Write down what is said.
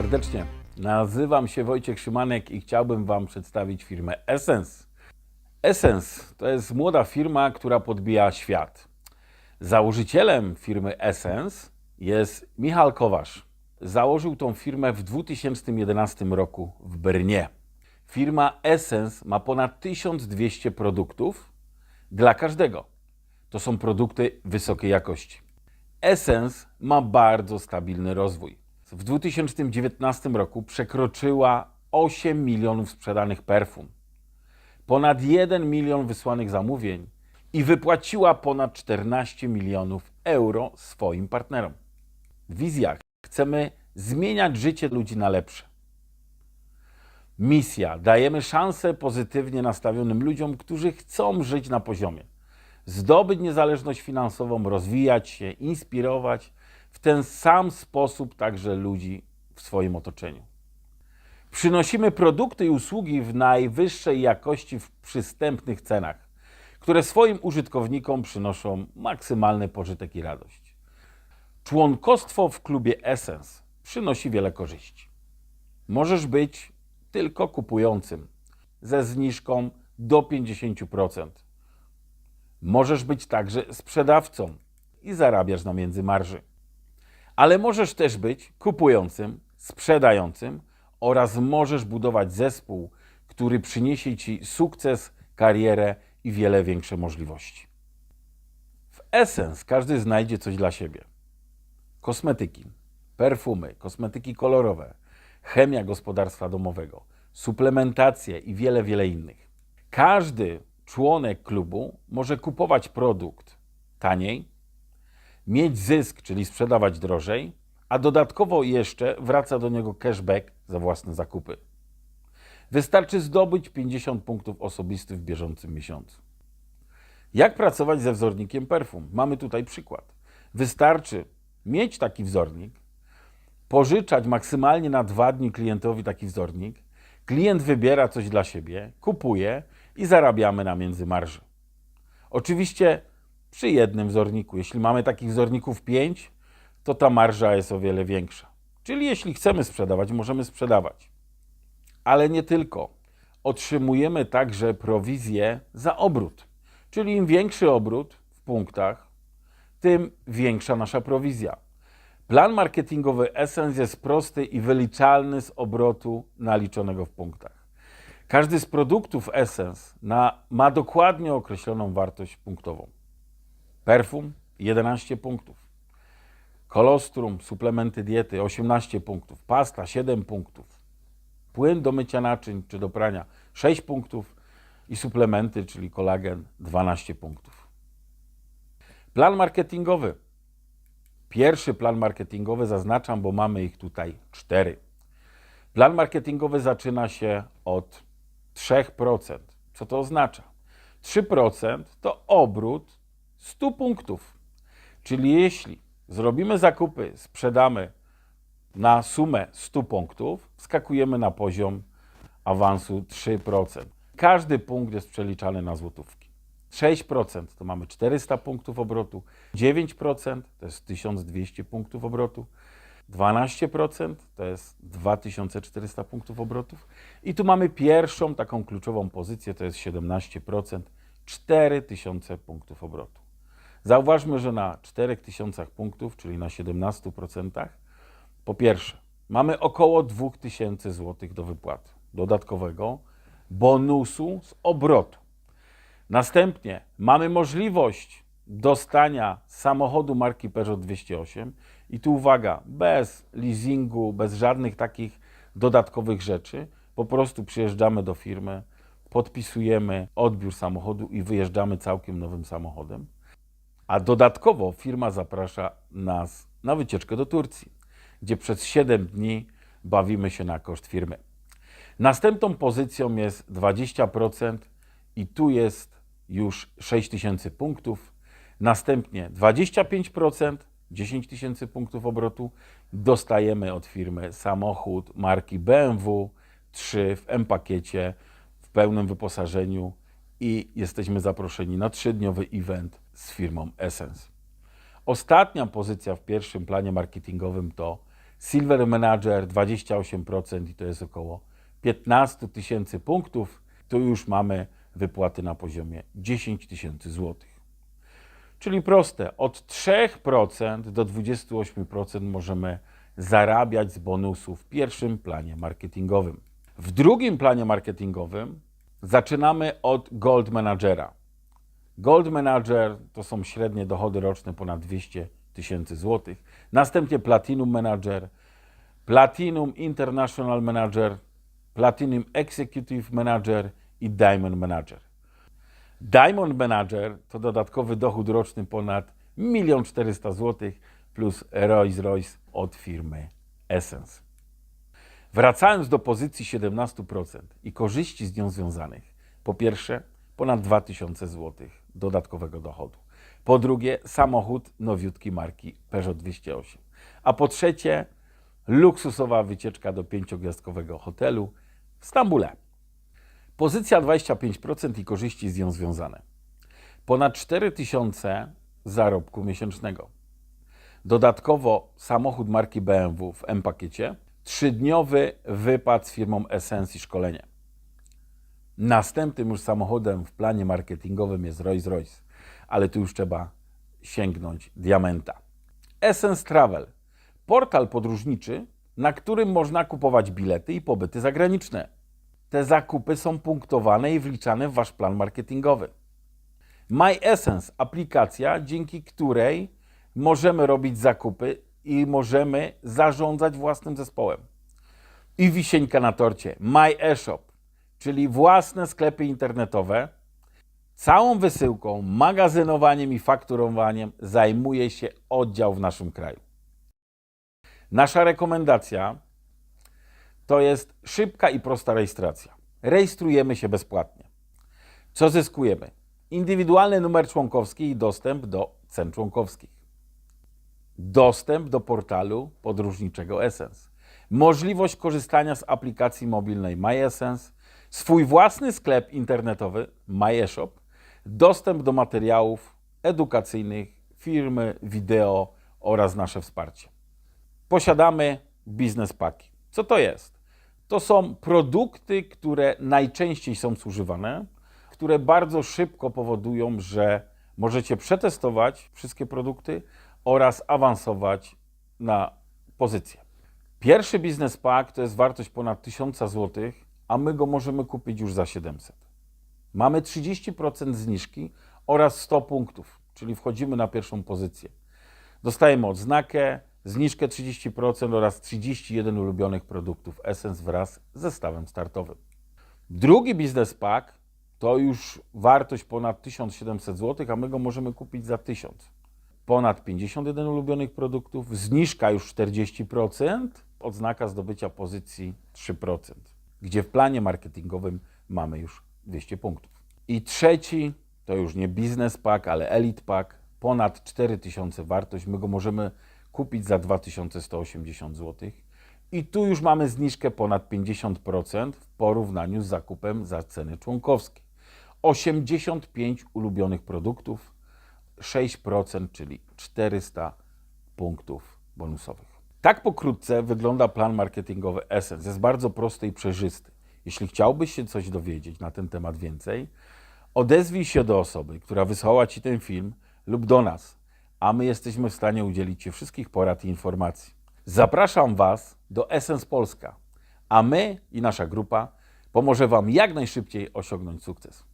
serdecznie. Nazywam się Wojciech Szymanek i chciałbym Wam przedstawić firmę Essence. Essence to jest młoda firma, która podbija świat. Założycielem firmy Essence jest Michał Kowasz. Założył tą firmę w 2011 roku w Bernie. Firma Essence ma ponad 1200 produktów dla każdego. To są produkty wysokiej jakości. Essence ma bardzo stabilny rozwój. W 2019 roku przekroczyła 8 milionów sprzedanych perfum, ponad 1 milion wysłanych zamówień i wypłaciła ponad 14 milionów euro swoim partnerom. W wizjach chcemy zmieniać życie ludzi na lepsze. Misja: dajemy szansę pozytywnie nastawionym ludziom, którzy chcą żyć na poziomie, zdobyć niezależność finansową, rozwijać się, inspirować w ten sam sposób także ludzi w swoim otoczeniu. Przynosimy produkty i usługi w najwyższej jakości w przystępnych cenach, które swoim użytkownikom przynoszą maksymalny pożytek i radość. Członkostwo w klubie Essence przynosi wiele korzyści. Możesz być tylko kupującym ze zniżką do 50%. Możesz być także sprzedawcą i zarabiasz na międzymarży. Ale możesz też być kupującym, sprzedającym oraz możesz budować zespół, który przyniesie Ci sukces, karierę i wiele większe możliwości. W Essence każdy znajdzie coś dla siebie. Kosmetyki, perfumy, kosmetyki kolorowe, chemia gospodarstwa domowego, suplementacje i wiele, wiele innych. Każdy członek klubu może kupować produkt taniej, mieć zysk, czyli sprzedawać drożej, a dodatkowo jeszcze wraca do niego cashback za własne zakupy. Wystarczy zdobyć 50 punktów osobistych w bieżącym miesiącu. Jak pracować ze wzornikiem perfum? Mamy tutaj przykład. Wystarczy mieć taki wzornik, pożyczać maksymalnie na dwa dni klientowi taki wzornik. Klient wybiera coś dla siebie, kupuje i zarabiamy na międzymarży. Oczywiście przy jednym wzorniku. Jeśli mamy takich wzorników 5, to ta marża jest o wiele większa. Czyli jeśli chcemy sprzedawać, możemy sprzedawać. Ale nie tylko. Otrzymujemy także prowizję za obrót. Czyli im większy obrót w punktach, tym większa nasza prowizja. Plan marketingowy Essence jest prosty i wyliczalny z obrotu naliczonego w punktach. Każdy z produktów Essence na, ma dokładnie określoną wartość punktową. Perfum 11 punktów. Kolostrum, suplementy diety 18 punktów. Pasta 7 punktów. Płyn do mycia naczyń czy do prania 6 punktów. I suplementy, czyli kolagen 12 punktów. Plan marketingowy. Pierwszy plan marketingowy zaznaczam, bo mamy ich tutaj cztery. Plan marketingowy zaczyna się od 3%. Co to oznacza? 3% to obrót 100 punktów. Czyli jeśli zrobimy zakupy, sprzedamy na sumę 100 punktów, skakujemy na poziom awansu 3%. Każdy punkt jest przeliczany na złotówki. 6% to mamy 400 punktów obrotu, 9% to jest 1200 punktów obrotu, 12% to jest 2400 punktów obrotów i tu mamy pierwszą taką kluczową pozycję, to jest 17%, 4000 punktów obrotu. Zauważmy, że na 4000 punktów, czyli na 17%, po pierwsze, mamy około 2000 zł do wypłaty dodatkowego bonusu z obrotu. Następnie mamy możliwość dostania samochodu marki Peugeot 208 i tu uwaga, bez leasingu, bez żadnych takich dodatkowych rzeczy, po prostu przyjeżdżamy do firmy, podpisujemy odbiór samochodu i wyjeżdżamy całkiem nowym samochodem. A dodatkowo firma zaprasza nas na wycieczkę do Turcji, gdzie przez 7 dni bawimy się na koszt firmy. Następną pozycją jest 20% i tu jest już 6000 punktów. Następnie 25%, 10 tysięcy punktów obrotu. Dostajemy od firmy samochód marki BMW 3 w M-pakiecie, w pełnym wyposażeniu i jesteśmy zaproszeni na trzydniowy event z firmą Essence. Ostatnia pozycja w pierwszym planie marketingowym to Silver Manager 28% i to jest około 15 tysięcy punktów. Tu już mamy wypłaty na poziomie 10 tysięcy złotych. Czyli proste, od 3% do 28% możemy zarabiać z bonusów w pierwszym planie marketingowym. W drugim planie marketingowym zaczynamy od Gold Managera. Gold Manager to są średnie dochody roczne ponad 200 tysięcy złotych. Następnie Platinum Manager, Platinum International Manager, Platinum Executive Manager i Diamond Manager. Diamond Manager to dodatkowy dochód roczny ponad 1 400 zł plus Rolls Royce od firmy Essence. Wracając do pozycji 17% i korzyści z nią związanych. Po pierwsze, ponad 2000 zł dodatkowego dochodu. Po drugie, samochód nowiutki marki Peugeot 208. A po trzecie, luksusowa wycieczka do pięciogwiazdkowego hotelu w Stambule. Pozycja 25% i korzyści z nią związane. Ponad 4000 zarobku miesięcznego. Dodatkowo samochód marki BMW w M-pakiecie, trzydniowy wypad z firmą Essence i szkolenie. Następnym już samochodem w planie marketingowym jest Rolls Royce, ale tu już trzeba sięgnąć diamenta. Essence Travel, portal podróżniczy, na którym można kupować bilety i pobyty zagraniczne. Te zakupy są punktowane i wliczane w Wasz plan marketingowy. My Essence, aplikacja, dzięki której możemy robić zakupy i możemy zarządzać własnym zespołem. I wisienka na torcie, My eShop, czyli własne sklepy internetowe. Całą wysyłką, magazynowaniem i fakturowaniem zajmuje się oddział w naszym kraju. Nasza rekomendacja to jest szybka i prosta rejestracja. Rejestrujemy się bezpłatnie. Co zyskujemy? Indywidualny numer członkowski i dostęp do cen członkowskich. Dostęp do portalu podróżniczego Essence. Możliwość korzystania z aplikacji mobilnej MyEssence, swój własny sklep internetowy MyEshop, dostęp do materiałów edukacyjnych, firmy, wideo oraz nasze wsparcie. Posiadamy biznes paki. Co to jest? To są produkty, które najczęściej są zużywane, które bardzo szybko powodują, że możecie przetestować wszystkie produkty oraz awansować na pozycję. Pierwszy biznes pack to jest wartość ponad 1000 zł, a my go możemy kupić już za 700. Mamy 30% zniżki oraz 100 punktów, czyli wchodzimy na pierwszą pozycję. Dostajemy odznakę, zniżkę 30% oraz 31 ulubionych produktów Essence wraz z zestawem startowym. Drugi biznes pack to już wartość ponad 1700 zł, a my go możemy kupić za 1000. Ponad 51 ulubionych produktów, zniżka już 40%, odznaka zdobycia pozycji 3%, gdzie w planie marketingowym mamy już 200 punktów. I trzeci to już nie biznes pack, ale elite pack, ponad 4000 wartość, my go możemy kupić za 2180 zł. I tu już mamy zniżkę ponad 50% w porównaniu z zakupem za ceny członkowskie. 85 ulubionych produktów, 6%, czyli 400 punktów bonusowych. Tak pokrótce wygląda plan marketingowy Essence. Jest bardzo prosty i przejrzysty. Jeśli chciałbyś się coś dowiedzieć na ten temat więcej, odezwij się do osoby, która wysłała Ci ten film lub do nas, a my jesteśmy w stanie udzielić Ci wszystkich porad i informacji. Zapraszam Was do Essence Polska, a my i nasza grupa pomoże Wam jak najszybciej osiągnąć sukces.